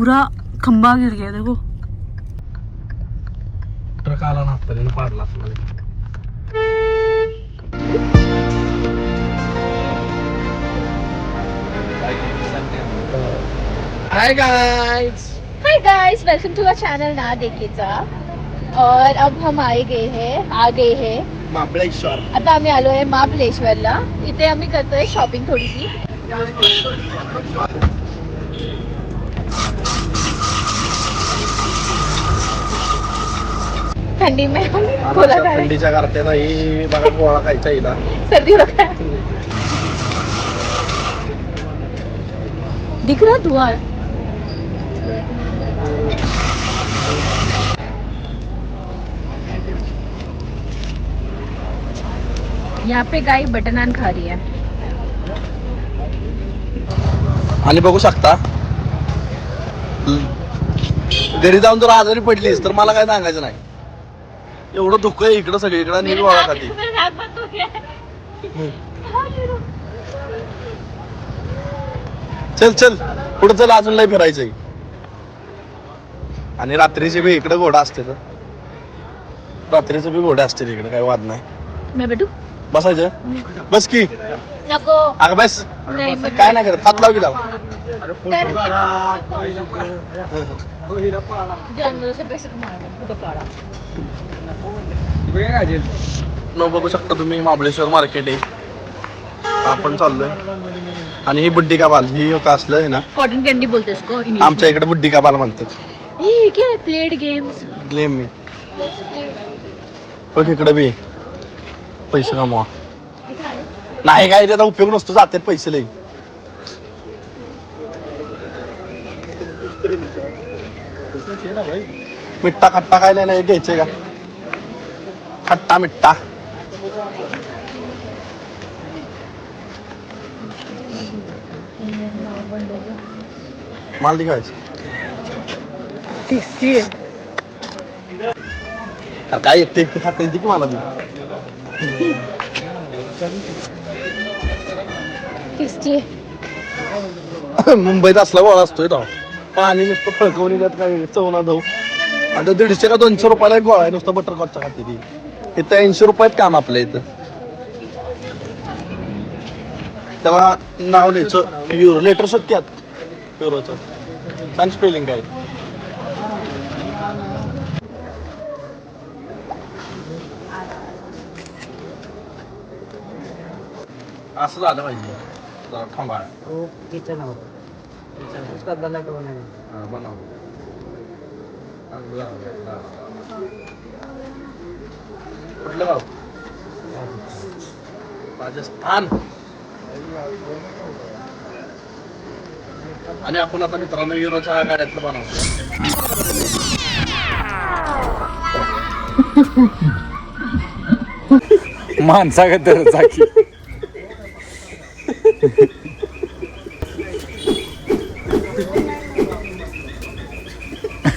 पूरा खंबा गिर गया देखो। ट्रक आला ना त्याने पाडला hi guys hi guys welcome to our channel ना देखीचा और अब हम आए गए हैं आ गए हैं। महाबळेश्वर. आता आम्ही आलो आहे महाबलेश्वरला इथे आम्ही करतोय शॉपिंग थोडीशी. थंडी में हैं। थंडीच्या करते नाही बघा गोळा खायचा हिला सर्दी हो है। दिख रहा धुआं? यहाँ पे गाय बटर नान खा रही है। आणि बघू शकता. घरी जाऊन जर आजारी पडलीस तर मला काय सांगायचं नाही. एवढं धुकं आहे इकडं सगळीकडं नीट गोळा खाती. चल चल. पुढे चल अजून लय फिरायचंय. आणि रात्रीचे बी इकडे घोडा असते तर. रात्रीचे बी घोडे असते इकडे काही वाद नाही. मैं बैठू बसायचं? बस की. नको. अगं बस. नाही काय नाही करत. हात लाव. की लाव से पैसे न बघू शकता तुम्ही महाबळेश्वर मार्केट आहे. आपण चाललोय. आणि ही बुड्डी का बाल ही का असलं आहे ना कॉटन कैंडी बोलते आमच्या इकडे बुड्डी का बाल म्हणतात. में। ये क्या है प्लेड गेम्स ग्लेम मी बघ इकडे बी. पैसे कमवा. नाही काय त्याचा उपयोग नसतो जातात पैसे लई. मिठ्ठा खट्टा काय नाही घ्यायचंय का? खट्टा मिठ्ठा. माल दिखायचं काय एकटे एकटे खाता येते की मला मुंबईत असला गोळा असतोय तो. पाणी नुसतं फळकवून येतात काय चवना जाऊ आता दीडशे का दोनशे रुपयाला एक गोळा आहे नुसतं बटर कॉटचा खाते ती. इथं ऐंशी रुपयात काम आपल्या इथं. तेव्हा नाव लिहायचं युरो लेटर सत्यात युरोचं सांग स्पेलिंग काय. असं झालं पाहिजे. थांबा. बनव. कुठलं गाव? राजस्थान. आणि आपण आता मित्रांनो युरोच्या गाड्यातलं बनवतो. माणसागत चाकी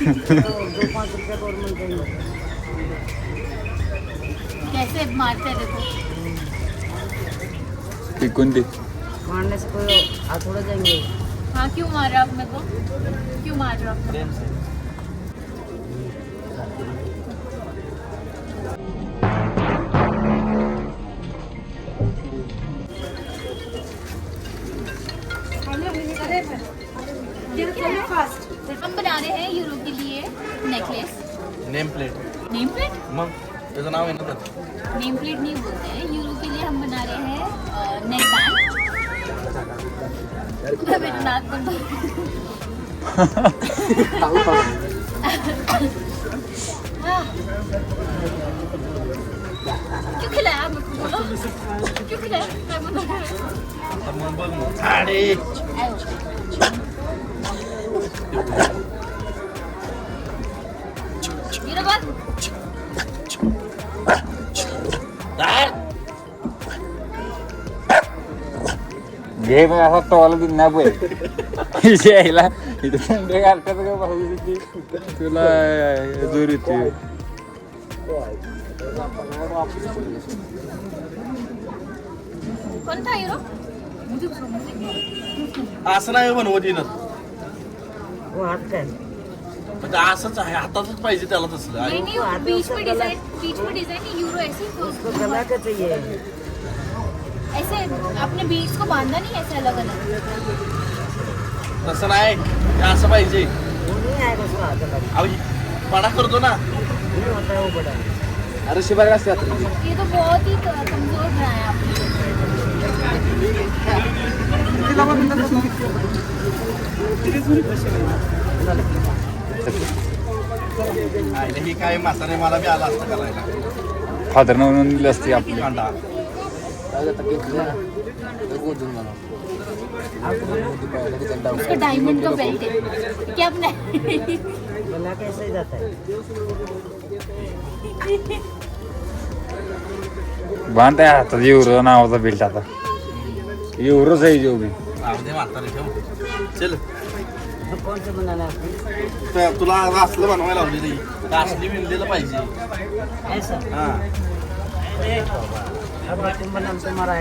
मारते हैं देखो दे मारने से कोई हाथ उड़ जाएँगे। हाँ क्यों मार रहा आप मेरे को? क्यों मार रहा आप हम बना रहे हैं यूरो के लिए necklace name plate name plate त्याचं नाव आहे ना त्याचं? नेम प्लेट नहीं बोलते हैं यूरो के लिए हम बना रहे हैं नेक बैंड मेरा नाक बंद गया। क्यों खिलाया मेरे को? बोलो क्यों खिलाया? मैं हो। अरे! घे मग असा टॉला दिन ना पै यायला इथं थंडी घालतात का भाऊ तुला जोर येते असं नाही बनवत येणं वो हाथ का है म्हणजे असंच आहे हातातच पाहिजे त्याला तसलं. नहीं बीच में डिजाइन बीच में यूरो ऐसे ऐसे अपने बीट्स को बांधा नहीं ऐसे अलग अलग तसं नाही हे असं पाहिजे वो नहीं आएगा उसका हाथ का अहो, पडा करतो ना। नहीं होता है वो बड़ा। अरे शिबाई असते ये तो बहुत ही कमजोर बनाया आपने। ही काय म्हातारे मला बी आला असतं करायला फादर म्हणून दिली असती आपली कांदा उसका डायमंड का बेल्ट है। क्या अपने गला कैसे जाता है बांध आहे हातात युरो नावाचा बिल्ट आता। युरोच आहे जो ठेव चल तो कौन से बनाना है आपने तर तुला असलं बनवायला लावलेली असली विणलेलं पाहिजे. ऐसा? हा. अरे बाबा. अब तुम बना तुम्हारा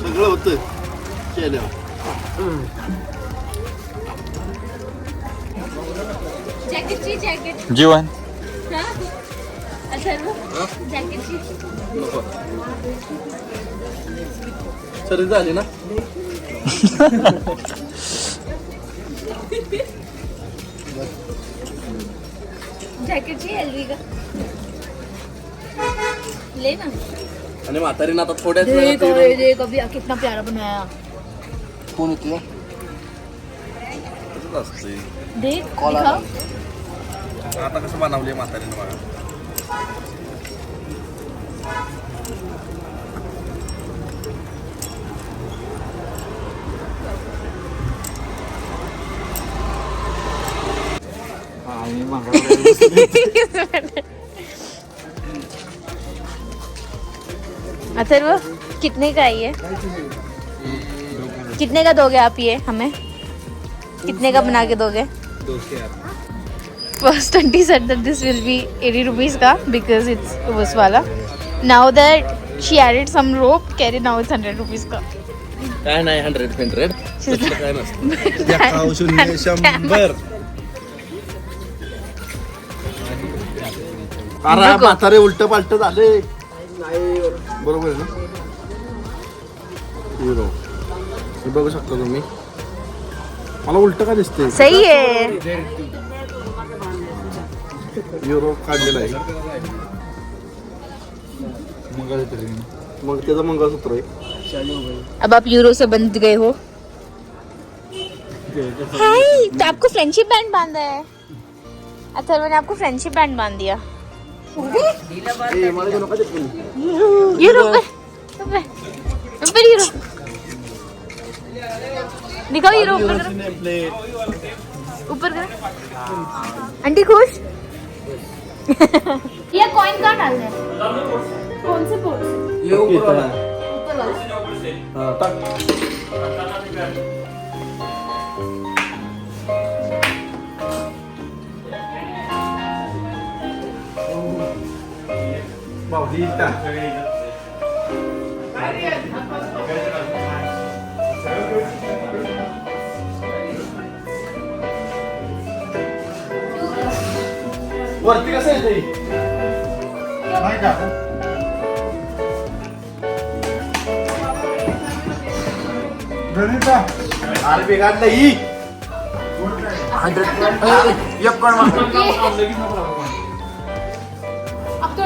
सगळं होतं जैकेट जीवन. सरी झाली ना? जैकेट ची एलवी का ले ना. आणि म्हातारीनं आता थोड्याच वेळात देख अभी कितना प्यारा बनाया. कोण होती असते देख. दिखा आता कसं बनवले म्हातारीनं बघा. अथर्व कितने का है ये? कितने का दोगे आप ये हमें? कितने का बना के दोगे? First twenty set that this will be eighty rupees का बिकॉज़ इट्स उस वाला। Now that she added some rope carry now it's hundred rupees का। काय नाही हंड्रेड हंड्रेड काय नसतं शंभर अरे नको. म्हातारे उलट पालट झाले. बरोबर आहे ना? हिरो. हे बघू शकता तुम्ही. मला उलट का दिसते सही है युरो काढलेला आहे. मग त्याचं मंगळसूत्र आहे. अब आप यूरो से बंध गए हो। हाय तो आपको फ्रेंडशिप बैंड बांधा है। अथर्व ने आपको फ्रेंडशिप बैंड बांध दिया। दिखाओ यूरो ऊपर करो. आंटी खुश? ये कॉइन कहाँ डालना है. कौन से पोर्ट ऊपर वाला. ऊपर वाला. हा, टाक. टाक. वरती कसं आहे ते नाही का अरे बिघाडलं ही तो अब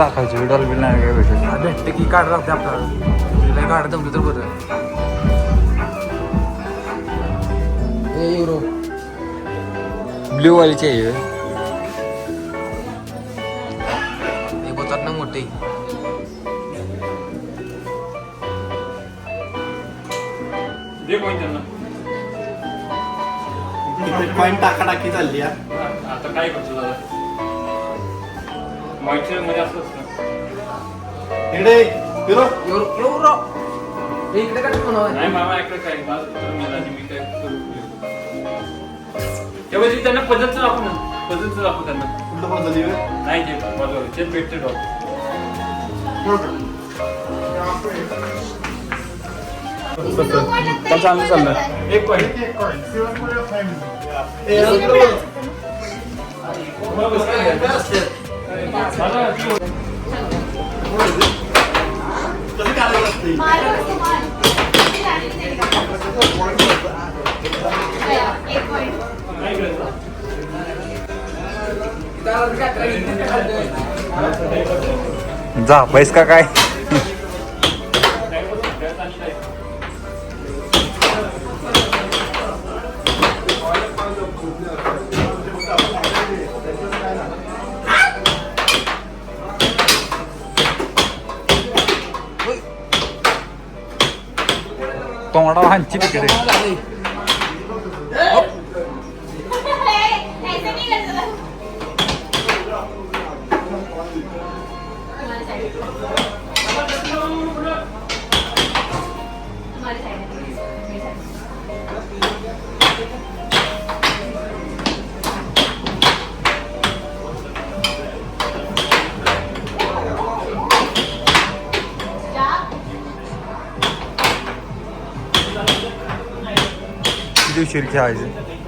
टाकायची विडॉल बिल नाही काय भेटत. भेटते की काढ लागते आपल्याला लय काढ जमलं तर बरं. ब्ल्यू वालीची आहे बोलतात ना मोठे. दे कॉईन त्यांना. कॉईन टाका टाकी चालली आहे आता काय करतो दादा? मॉइश्चरमध्ये असं असतं इकडे फिरो. इकडे काय बनवाय नाही मामा ऐकलं काय? मिळालं आणि मी काय करू? तेव्हा त्यांना पद्धतच दाखवू ना. पद्धतच दाखवू त्यांना. उलट पण झाली. नाही ते बरोबर ते भेटते डॉग चांगलं चाललं एक पॉईंट ए, अंकल जा पैस का काय? Chile querés. तिकडे किती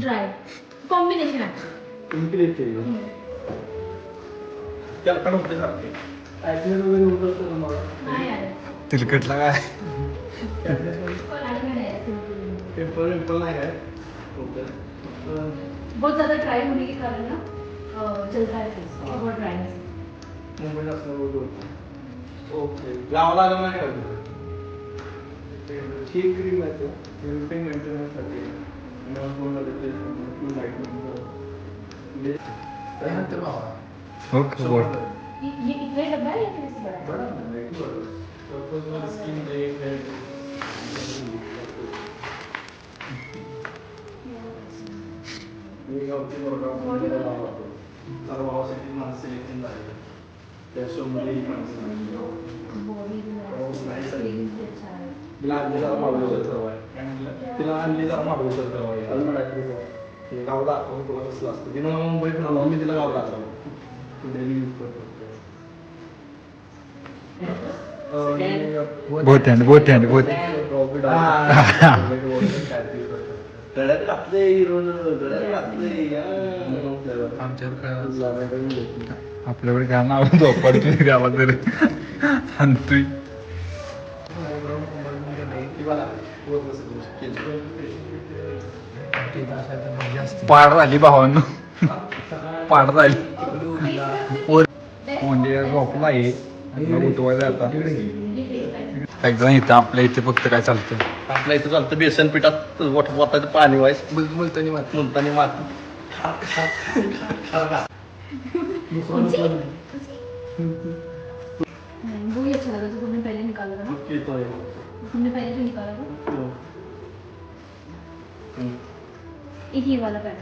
ड्राय कॉम्बिनेशन आहे त्याला पण होते सारखे. नाही आलं तिलकटला काय पिंपल नाही काय होतं. बहुत ज्यादा ड्राई होने के कारण ना अ, है फेस बहुत ड्राइनेस. ओके गावाला आलं नाही का ठीक क्रीम आहे ते. Purification maintenance साठी. आणि मग पूर्ण replacement, full lightning. त्यानंतर भावा ओके बोल. ये ये इतना ही डब्बा है या फिर इससे बड़ा है तिला आणली जरा महाबळेश्वर सर्व आहे. तिला आणली जरा महाबळेश्वर सर्व आहे. ते गाव दाखवून तुला कसलं असतं. तिनं मुंबई फिरवलं मी तिला गाव दाखवलं डेली यूज करतो. बोत्याने बोत्याने बोत्या गळ्यात घातले हिरोन घातले. आमच्यावर काय आपल्याकडे काय नाव झोपडतोय गावात तरी. सांगतोय पाड झाली भावांनो पाड झाली पोर- म्हणजे झोपला आहे आणि उठवायचं आता एकदा इथं आपल्या इथे फक्त काय चालतं आपल्या इथं चालतं बेसन पिठात वट वताचं पाणी व्हायच मुलतानी मात मुलतानी माती वो ही अच्छा लगा जो तुमने पहले निकाला तुमने पहले जो निकाला। था हम्म. एक ये वाला दो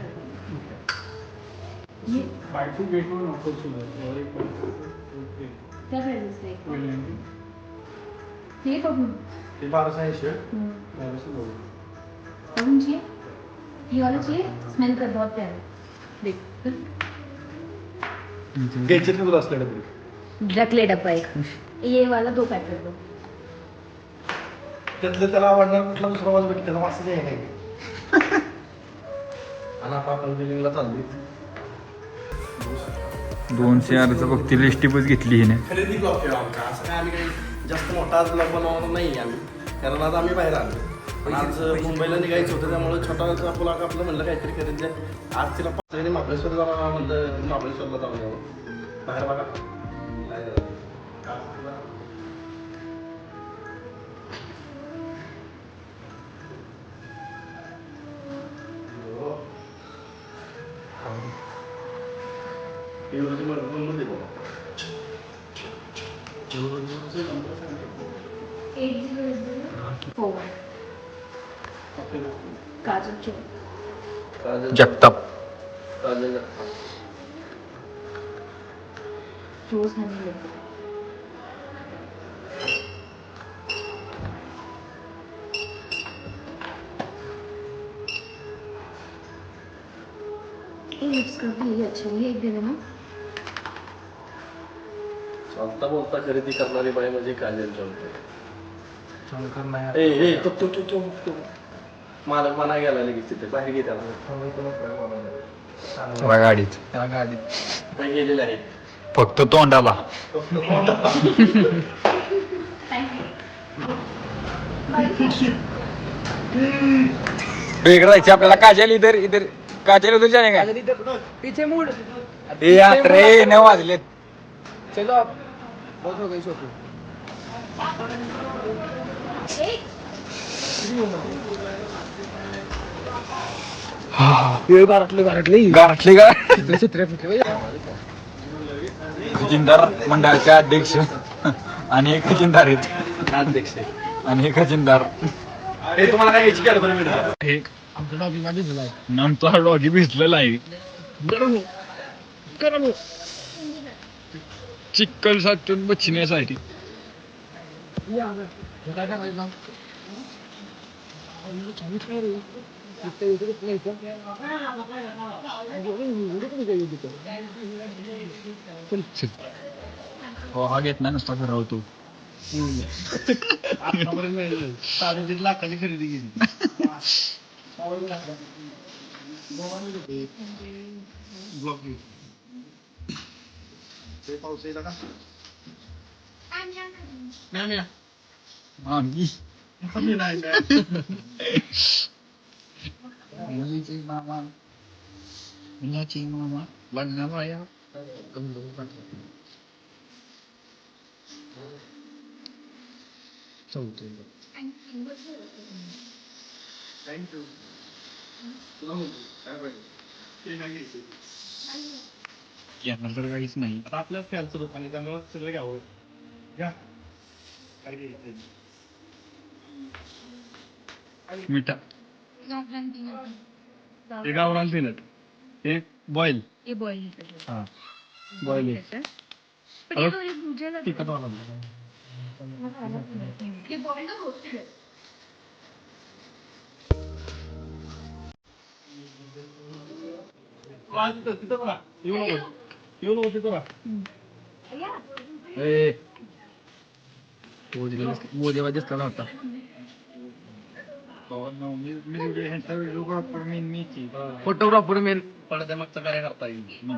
ये buy two get one offer आहे और एक क्या प्राइस है ये कब ते बाराशे ऐंशी आहे. बाराशे बघू. कौन चाहिए? ये वाला चाहिए? स्मेल कर बहुत प्यारा। देख। घ्यायचे ते तुला असल्या डबे रख ले डब्बा एक। ये वाला दो पैक कर दो। त्यातलं त्याला आवडणार कुठला दुसरा वाज बघी त्याचा मासा आहे नाही आणि आता आपण बिलिंगला चालली दोनशे अर्ज फक्त लिस्टीपच घेतली हिने. खरेदी ब्लॉक आहे आमचा असं काय आम्ही काही जास्त मोठा आज ब्लॉक बनवणार नाही आम्ही. कारण आज आम्ही बाहेर आलो पण आज मुंबईला निघायचं होतं त्यामुळे छोटा ब्लॉक आपलं म्हणलं काहीतरी खरेदी. आज तिला पाचवीने महाबळेश्वर जाणार म्हणलं महाबळेश्वरला जाऊन यावं. बाहेर बघा. काजल चोर जगताप। रोज भी अच्छा है एक दे देना चालता बोलता खरेदी करणारी बाई म्हणजे काजल जमते शंकर नाही ए ए तो तो तो तो तो. मालक मना गेला लगेच तिथे. बाहेर गे त्याला. त्याला गाडीत. त्याला गाडीत. गेलेले आहे. फक्त तोंडाला. वेगळं राहायचं आपल्याला. काजल इधर इधर. काजल उधर जाणे का पीछे मूड. ए यार रे नऊ वाजलेत. चलो बहुत हो गई शॉपिंग चित्र फिटले खजिनदार मंडळाचे अध्यक्ष आणि एक खजिनदार आहेत. अध्यक्ष आणि एक खजिनदार. हे तुम्हाला काय याची मिळणार हे आमचा डॉगी मध्ये झालाय आमचा डॉगी भिजलेला आहे. चिकल साठून बचण्यासाठी काय करायचं हो हा घेत नाही नुसता फिरवतो साडेतीन लाखाची खरेदी केली ब्लॉक ते. पाऊस येईल का नाही आम्ही नाही नाही मुलीचे मामा मुलाचे मामा लग्नाला या थँक्यू तुला म्हणतो काय पाहिजे ते नाही घ्यायचं. यांना तर काहीच नाही आता आपल्या फॅनचं रूप आणि त्यामुळे सगळं घ्यावं घ्या काय घ्यायचं मिठा। हे गावरान पीनट हे? बॉईल. ये बॉईल. हा. बॉईल तिखट वाला ये बॉईल ना होते. हैं तिथं बघा. येऊ नको. येऊ नको तिथं बघा. मोदी दिसला नव्हता. फोटोग्राफर मेन पडद्यामागचं काय करता येईल.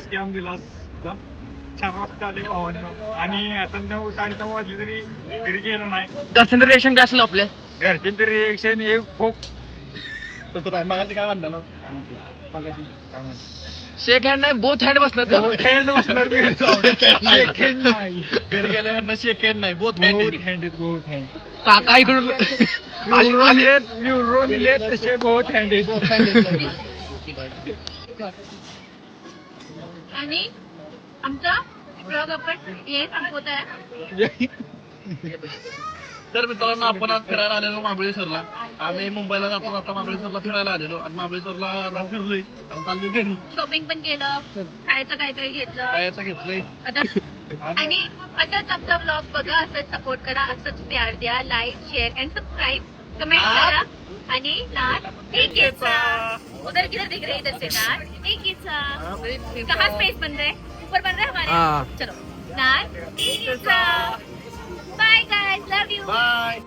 स्कॅम दिला चार वाजता आले भावांना आणि आता नऊ साडेनऊ वाजले तरी घरी गेलो नाही. दर्शन रिएक्शन काय असलं आपल्या? घरचे तरी रिएक्शन हे खूप तर तो काय मागायची काय म्हणता ना शेक हँड नाही बोथ हँड बसणार हँड बसणार शेक हँड नाही. घरी गेल्यावर शेक हँड नाही बोथ बहुत हँड बहुत हँड काका इकडून. न्यूरो मिले तसे बहुत हँड आणि आमचा ब्लॉग आपण हे संपवत आहे. तर मित्रांनो आपण आज फिरायला आलेलो महाबळेश्वरला आम्ही मुंबईला जातो आता महाबळेश्वरला फिरायला आलेलो. आणि महाबळेश्वरला आता फिरलोय आता चाललोय घरी. शॉपिंग पण केलं. खायचं काय काय घेतलं. खायचं घेतलंय. आता आणि असंच आमचा ब्लॉग बघा असंच सपोर्ट करा असंच प्यार द्या like share and subscribe comment करा. आणि नाच एक घ्यायचा उधर किधर दिख रही इधर से नाच एक घ्यायचा कहाँ स्पेस बन रहा है? ऊपर बन रहा है हमारे? हाँ. चलो. नाच एक घ्यायचा bye guys love you bye